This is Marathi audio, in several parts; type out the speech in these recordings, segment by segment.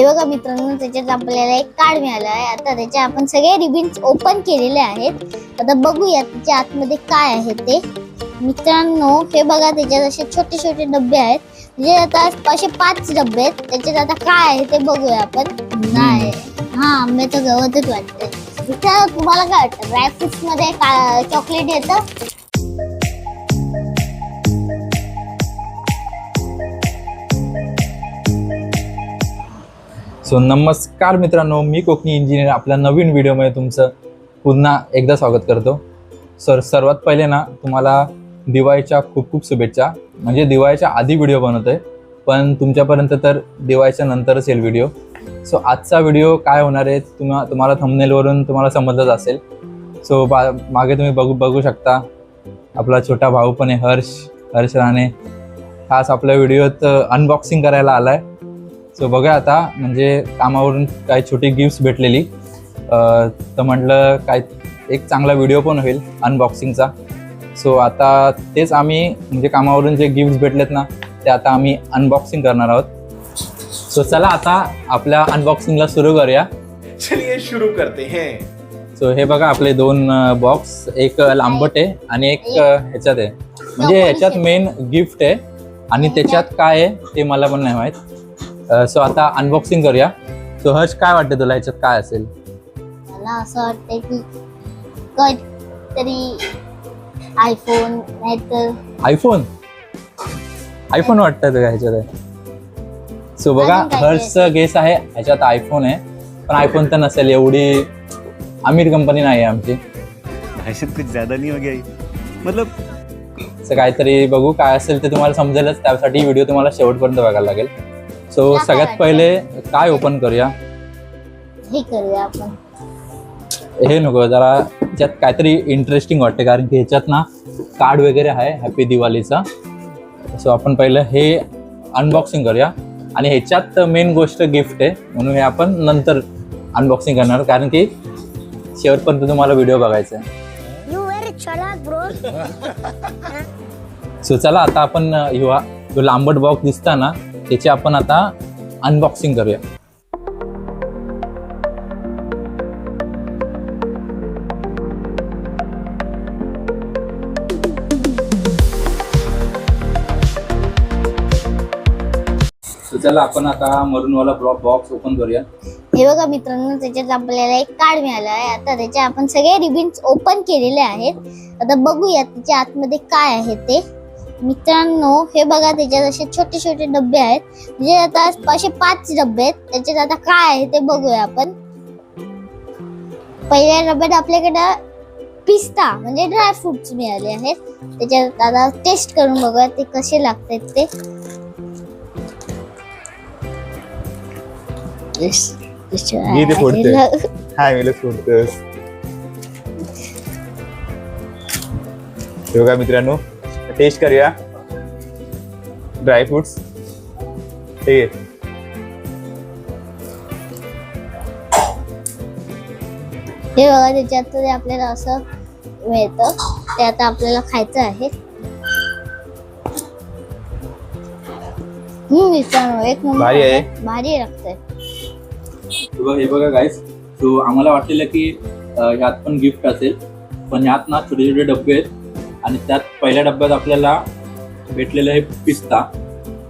हे बघा मित्रांनो त्याच्यात आपल्याला एक कार्ड मिळालं आहे. आता त्याचे आपण सगळे रिबिन्स ओपन केलेले आहेत. आता बघूया त्याच्या आतमध्ये काय आहे ते. मित्रांनो हे बघा त्याच्यात असे छोटे छोटे डबे आहेत. म्हणजे आता असे पाच डबे आहेत. त्याच्यात आता काय आहे ते बघूया आपण. नाही. हा आंब्याचं गवतच वाटतंय. मित्रांनो तुम्हाला काय वाटतं? ड्रायफ्रुट्समध्ये का चॉकलेट येतं? सो नमस्कार मित्रांनो मी कोकणी इंजिनियर आपल्या नवीन व्हिडिओमध्ये तुमचं पुन्हा एकदा स्वागत करतो. सर सर्वात पहिले ना तुम्हाला दिवाळीच्या खूप खूप शुभेच्छा. म्हणजे दिवाळीच्या आधी व्हिडिओ बनवतोय पण तुमच्यापर्यंत तर दिवाळीच्या नंतरच येईल व्हिडिओ सो आजचा व्हिडिओ काय होणार आहे तुम्हा तुम्हाला थंबनेलवरून तुम्हाला समजलंच असेल. सो बा मागे तुम्ही बघू बघू शकता. आपला छोटा भाऊ पण आहे हर्ष हर्ष राणे. खास आपल्या व्हिडिओत अनबॉक्सिंग करायला आला आहे सो बघा आता म्हणजे कामावरून काही छोटी गिफ्ट्स भेटलेली. तर म्हटलं काय एक चांगला व्हिडिओ पण होईल अनबॉक्सिंगचा सो आता तेच आम्ही म्हणजे कामावरून जे गिफ्ट्स भेटलेत ना ते आता आम्ही अनबॉक्सिंग करणार आहोत. सो चला आता आपल्या अनबॉक्सिंगला सुरू करूया. चलिए शुरू करते हैं। सो हे बघा आपले दोन बॉक्स एक लांबट आहे आणि एक ह्याच्यात आहे. म्हणजे ह्याच्यात मेन गिफ्ट आहे आणि त्याच्यात काय आहे ते मला पण नाही माहीत. सो आता अनबॉक्सिंग करूया. सो हर्ष काय वाटतं तुला? ह्याच्यात काय असेल? मला असं वाटतंय की तरी आयफोन नाहीतर आयफोन आयफोन वाटतं का ह्याच्यात? सो बघा अजून काय हर्षचं गेस आहे ह्याच्यात आयफोन आहे. पण आयफोन तर नसेल एवढी अमीर कंपनी नाही आहे आमची. दहशत कुछ ज्यादा नहीं हो गया. ये? मतलब असं काहीतरी बघू काय असेल ते तुम्हाला समजेलच. त्यासाठी व्हिडिओ तुम्हाला शेवटपर्यंत बघायला लागेल. सो सगळ्यात? पहिले काय ओपन करूया? हे करूया आपण. हे नको जरा ह्याच्यात काहीतरी इंटरेस्टिंग वाटते कारण की ह्याच्यात ना कार्ड वगैरे आहे हॅपी दिवाळीचा सो आपण पहिलं हे अनबॉक्सिंग करूया. आणि ह्याच्यात मेन गोष्ट गिफ्ट आहे म्हणून हे आपण नंतर अनबॉक्सिंग करणार कारण की शेवटपर्यंत तुम्हाला व्हिडिओ बघायचा आहे. सो चला आता आपण ह्यो जो लांबट बॉक्स दिसता ना त्याचे आपण आता अनबॉक्सिंग करूया. चला आपण आता मरूनवाला बॉक्स ओपन करूया. हे बघा मित्रांनो त्याच्यात आपल्याला एक कार्ड मिळालं आहे. आता त्याच्या आपण सगळे रिबिन्स ओपन केलेले आहेत. आता बघूया त्याच्या आतमध्ये काय आहे ते. मित्रांनो हे बघा त्याच्यात असे छोटे छोटे डबे आहेत. म्हणजे आता असे पाच डबे आहेत. त्याच्यात आता काय आहे ते बघूया आपण. पहिल्या डब्यात आपल्याकडं पिस्ता म्हणजे ड्रायफ्रुट्स मिळाले आहेत. त्याच्यात आता टेस्ट करून बघूया ते कसे लागतात ते. बघा मित्रांनो टेस्ट करूया. ड्रायफ्रुट्स हे घे. हे बघा त्याच्यात ते आपल्याला असं मिळतं. ते आता आपल्याला खायचं आहे. हम्म मित्रांनो एक नंबर भारी आहे. भारी लागतंय. हे बघा- हे बघा गाईस सो आम्हाला वाटलेलं की अ, ह्यात पण गिफ्ट असेल. पण ह्यात ना छोटे छोटे डबे आहेत. आणि त्यात पहिल्या डब्यात आपल्याला भेटलेलं आहे पिस्ता.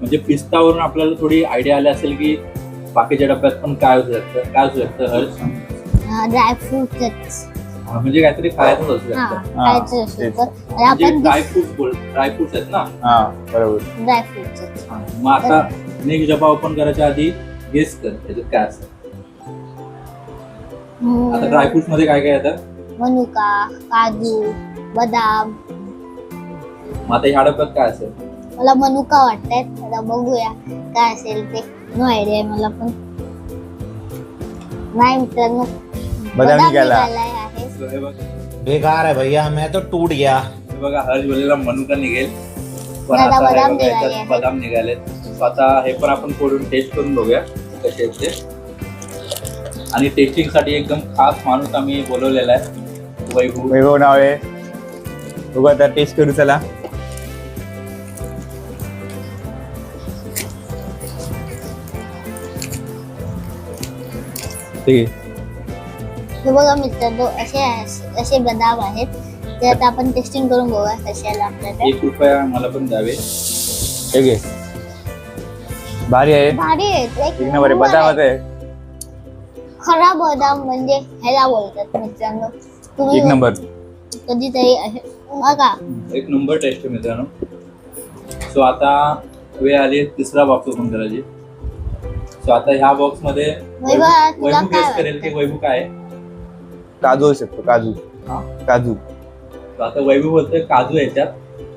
म्हणजे पिस्तावरून आपल्याला थोडी आयडिया आली असेल की बाकीच्या डब्यात पण काय असू शकतं काय असू शकतं हर्ष ड्रायफ्रुटच हा, म्हणजे काहीतरी खायचंच असू हा शकतं. म्हणजे ड्रायफ्रूट बोल ड्रायफ्रुट्स आहेत ना? हा बरोबर. हा, मग आता नेक्स्ट डबा ओपन करायच्या आधी गेस कर त्याच्यात काय असेल आता ड्रायफ्रुट्समध्ये काय काय येतं? मनुका काजू बदाम. मग आता ह्या डब्यात काय असेल? मला मनुका वाटतायत आता बघूया काय असेल ते. नो आयडिया मला पण. नाही मित्रांनो. बदाम निघाला. निघालाय आहे. So, हे बघा. बेकार है भैया मैं तो टूट गया. हे बघा हर्ष बोललेला मनुका निघेल. पण दादा, आता हे बदाम बघा, निघाले याच्यात आहेत. बदाम निघाले आता हे पण आपण फोडून टेस्ट करून बघूया कसे आहेत ते. आणि टेस्टिंगसाठी एकदम खास माणूस आम्ही बोलवलेला आहे. वैभव. वैभव नाव आहे. बघू आता टेस्ट करू चला. ठीक आहे. हे बघा मित्रांनो असे असे बदाम आहेत. ते आता आपण टेस्टिंग करून बघूया लागतात ते. एक रुपया मला पण द्यावे. ठीक आहे. भारी आहे. भारी आहेत एक एक नंबर आहे. बदामात आहे. आहे. खरा बदाम म्हणजे ह्याला बोलतात मित्रांनो. तुम्ही एक नंबर. कधीतरी असे बघा. एक नंबर टेस्ट आहे मित्रांनो. सो आता वेळ आली तिसरा बॉक्स ओपन करायची सो आता ह्या बॉक्समध्ये वैभव, तुला वैभव काय गेस करेल की काय आहे काजू असू शकतो काजू हा? काजू So आता वैभव बोलतोय काजू याच्यात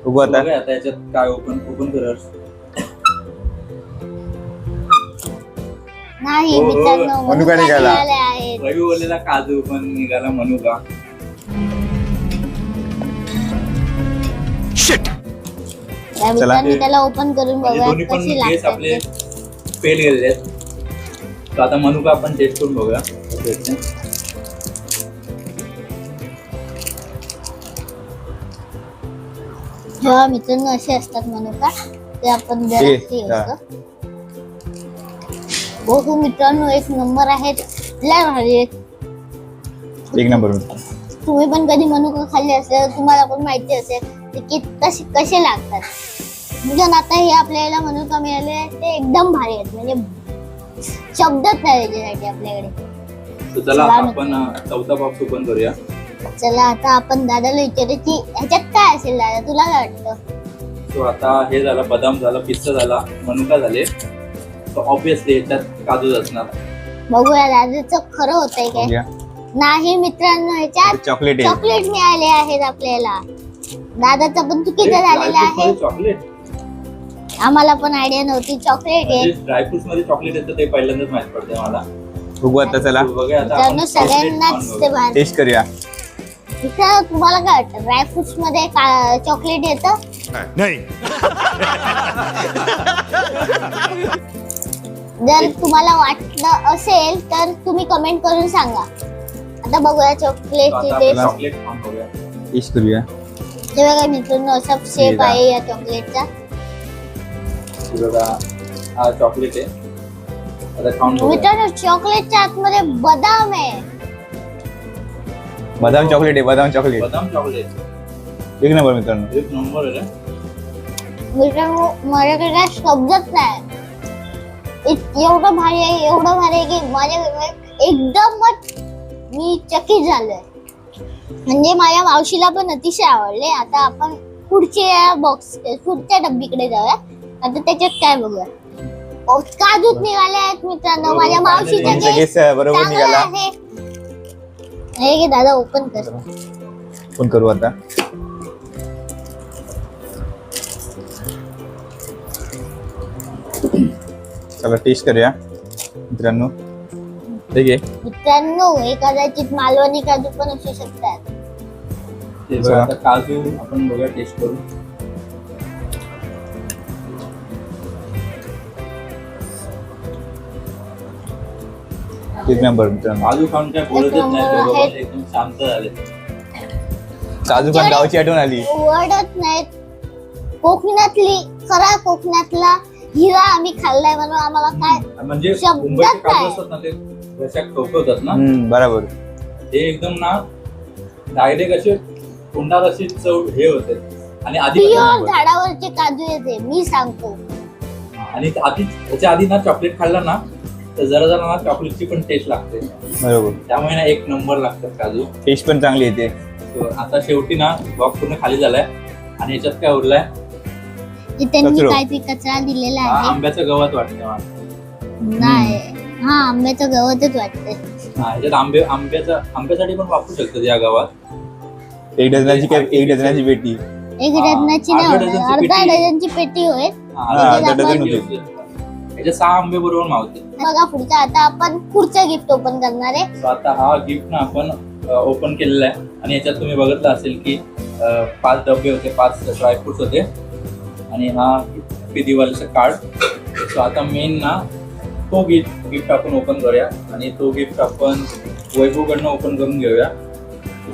बघू आता बघूया आता याच्यात काय ओपन ओपन कर नाही हो, हो. मित्रांनो मनुका मनुका निघाला. निघाले आहेत वैभव बोललेला काजू पण निघाला म्हणू का त्या चला. मित्रांनी त्याला ओपन करून म्हणजे बघूया दोन्ही पण कशी लागतात आपले ते. फेल गेलेले आहेत तर आता मनुका आपण टेस्ट करून बघूया. जेव्हा मित्रांनो असे असतात मनुका ते आपण जरा. बघू मित्रांनो एक नंबर लय भारी आहेत. एक नंबर तुम्ही पण कधी मनुका खाल्ले असेल तुम्हाला पण माहिती असेल ते की कसे कसे लागतात म्हणजे आता हे आपल्याला मनुका मिळाले ते एकदम भारी आहेत म्हणजे शब्दच नाही त्याच्यासाठी आपल्याकडे. तर चला आता. आपण अं, चौथा बॉक्स ओपन करूया. चला आता आपण दादाला विचारू की ह्याच्यात काय असेल दादा? तुला काय वाटतं? सो आता हे झालं बदाम झाला पिस्ता झाला मनुका झाले. सो ऑब्विसली याच्यात काजूच असणार. बघूया दादाचं खरं होतंय काय? घ्या नाही मित्रांनो ह्याच्यात चॉकलेट आहे. चॉकलेट मिळाले आहेत आपल्याला. दादाचं पण चुकीचं झालेलं आहे. चॉकलेट? आम्हाला पण आयडिया नव्हती. चॉकलेट आहे. ड्रायफ्रुट्समध्ये चॉकलेट येतं ते पहिल्यांदाच माहीत पडते मला. बघू आता चला. So, बघूया आता आपण मित्रांनो chocolate सगळ्यांनाच खाऊन ते बघूया. भारी टेस्ट करूया. मित्रांनो, तुम्हाला काय वाटतं? ड्रायफ्रुट्समध्ये चॉकलेट येतं? नहीं. जर तुम्हाला वाटलं असेल तर तुम्ही कमेंट करून सांगा. आता बघूया चॉकलेटची टेस्ट चॉकलेट खाऊन बघूया. टेस्ट करूया. मित्रांनो असा शेप. आहे या चॉकलेटचा बघा हा चॉकलेट आहे. आता खाऊन बघूया. मित्रांनो चॉकलेटच्या आतमध्ये बदाम आहे. बदाम चॉकलेट आहे बदाम चॉकलेट बदाम चॉकलेट एक नंबर मित्रांनो. एक नंबर आहे रे. मित्रांनो माझ्याकडे काय शब्दच नाही. इत- एवढं भारी आहे एवढं भारी आहे की माझ्या एकदमच मी चकित झालोय. म्हणजे माझ्या मावशीला पण अतिशय आवडले. आता आपण पुढच्या बॉक्स पुढच्या डब्बीकडे जाऊया. आता त्याच्यात काय बघूया? ओ, काजूत निघाले आहेत मित्रांनो. हो, माझ्या मावशीचा तुमचा केस केस बरोबर चांगला निघाला. आहे. हे घे दादा ओपन कर. फोन करू आता. चला टेस्ट करूया मित्रांनो. ठीक आहे मित्रांनो हे कदाचित मालवणी काजू पण असू शकतात. बघा, आता काजू आपण बघूया टेस्ट करू एक नंबर मित्रांनो. काजू खाऊन काय बोलतच नाही दोघं एकदम शांत झाले. काजू पण गावची आठवण आली. ओरडत नाहीत. कोकणातली खरा कोकणातला हिरा आम्ही खाल्लाय म्हणून आम्हाला काय म्हणजे शब्दात मुंबईचे काजू काय? असतात ना ते घशात टोकवतात ना? हम्म बरोबर. ते एकदम ना डायरेक्ट असे तोंडात अशी चव हे होते. आणि आधी प्युअर झाडावरचे काजू येते मी सांगतो. आणि आधी त्याच्या आधी ना चॉकलेट खाल्लं ना तर जरा जरा ना चॉकलेटची पण टेस्ट लागते. बरोबर. त्यामुळे ना एक नंबर लागतात काजू. टेस्ट पण चांगली येते. So, आता शेवटी ना बॉक्स पूर्ण खाली झालाय. आणि याच्यात काय उरलाय? की त्यांनी कचरो. काहीतरी कचरा दिलेला हा आहे. आंब्याचं गवत वाटतं मला. नाही. हा आंब्याचं गवतच वाटतंय हा याच्यात आंबे आंब्याचा आंब्यासाठी पण वापरू शकतात या गावात. एक डझनाची काय एक डझनाची पेटी. एक हा, डझनाची होणार. अर्धा पेटी. डझनची पेटी होईल हा, हा, अर्धा अर्धा डझन डझन होते. याच्यात सहा आंबे बरोबर मावते. बघा पुढचा आता आपण पुढचं गिफ्ट ओपन करणार आहे. आता हा गिफ्ट ना आपण ओपन केलेला आहे. आणि याच्यात तुम्ही बघितलं असेल की पाच डबे होते पाच ड्रायफ्रुट्स होते. आणि हा हॅपी दिवाळीचं कार्ड सो आता मेन ना तो गिफ्ट गिफ्ट आपण ओपन करूया. आणि तो गिफ्ट आपण वैभवकडनं ओपन करून घेऊया.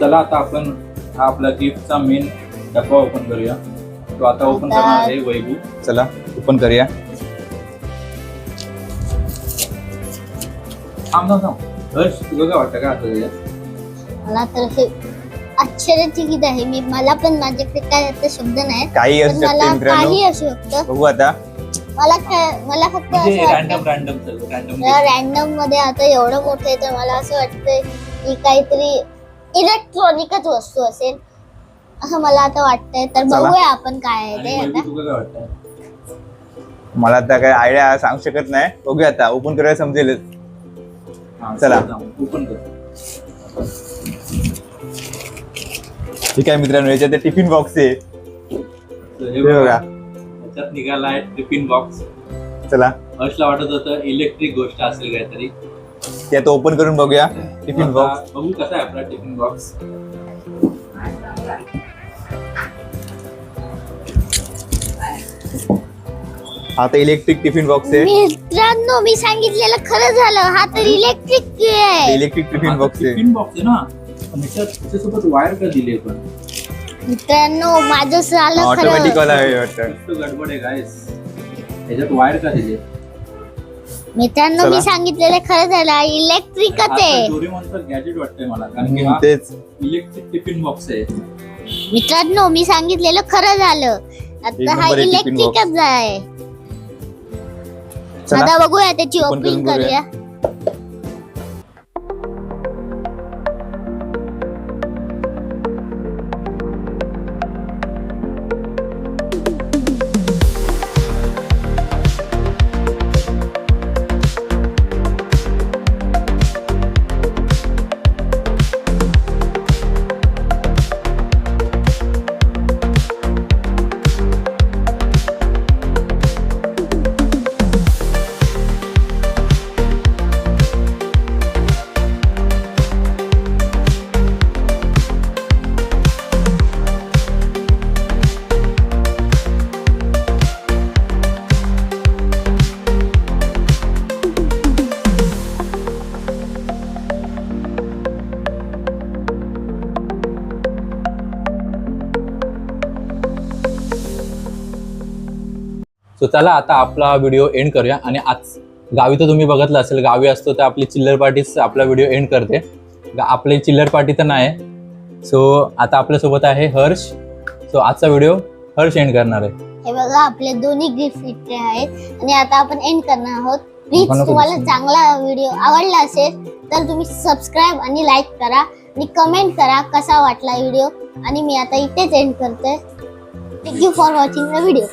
चला आता आपण हा आपला गिफ्टचा मेन डब्बा ओपन करूया. तो आता ओपन करणार आहे वैभव. चला ओपन करूया. थांब थांब थांब हर्ष तुला काय वाटतं का आता त्याच्यात? मला तर हे आश्चर्यचकित आहे. मी मला पण माझ्याकडे काय आता शब्द नाही काही पण मला मित्रांनो. काही असू शकतं. बघू आता. मला काय मला फक्त म्हणजे असं रॅन्डम वाटतं रॅन्डम सगळं रॅन्डम रॅन्डममध्ये आता एवढं मोठं आहे तर मला असं वाटतंय की काहीतरी इलेक्ट्रॉनिकच वस्तू असेल. असं मला आता वाटतंय. तर चला. बघूया आपण काय आहे ते आणि आता. वैभव, तुला काय वाटतं मला आता काय आयडिया सांगू शकत नाही. बघूया आता. ओपन करायला समजेल हा, चला. open कर. ठीक आहे मित्रांनो याच्यात टिफिन बॉक्स आहे. हे बघा. बघा. याच्यात निघाला आहे टिफिन बॉक्स. चला. हर्षला वाटत होतं इलेक्ट्रिक गोष्ट असेल काहीतरी. ते आता ओपन करून बघूया. Tiffin box. बघू कसा आहे आपला टिफिन बॉक्स. आता इलेक्ट्रिक टिफिन बॉक्स आहे. मित्रांनो मी सांगितलेलं खरं झालं. हा तर इलेक्ट्रिक आहे. इलेक्ट्रिक टिफिन बॉक्स आहे. टिफिन बॉक्स आहे ना त्याच्यासोबत वायर का दिली पण? मित्रांनो माझं झालं ऑटोमॅटिक खरं आहे वाटतं. गडबड आहे गायस याच्यात वायर का दिली मित्रांनो चला. मी सांगितलेलं खरं झालं. इलेक्ट्रिकच आहे. डोरेमॉनचं गॅजेट वाटतंय मला कारण की हा तेच. इलेक्ट्रिक टिफिन बॉक्स आहे. मित्रांनो मी सांगितलेलं खरं झालं. एक आता हा आहे. इलेक्ट्रिकच आहे. आता बघूया त्याची ओपनिंग करूया. सो चला आता आपला व्हिडिओ एंड करूया. आणि आज गावी तर तुम्ही बघितलं असेल गावी असतो तर आपली चिल्लर पार्टीच आपला व्हिडिओ एंड करते. आपली चिल्लर पार्टी तर नाही. सो आता आपल्यासोबत आहे हर्ष. सो आजचा व्हिडिओ हर्ष एंड करणार आहे. हे बघा आपले दोन्ही गिफ्ट इथे आहेत. आणि आता आपण एंड करणार आहोत. प्लीज. तुम्हाला चांगला व्हिडिओ आवडला असेल तर तुम्ही सबस्क्राईब आणि लाईक करा. आणि कमेंट करा कसा वाटला व्हिडिओ आणि मी आता इथेच एंड करतोय thank you for watching the video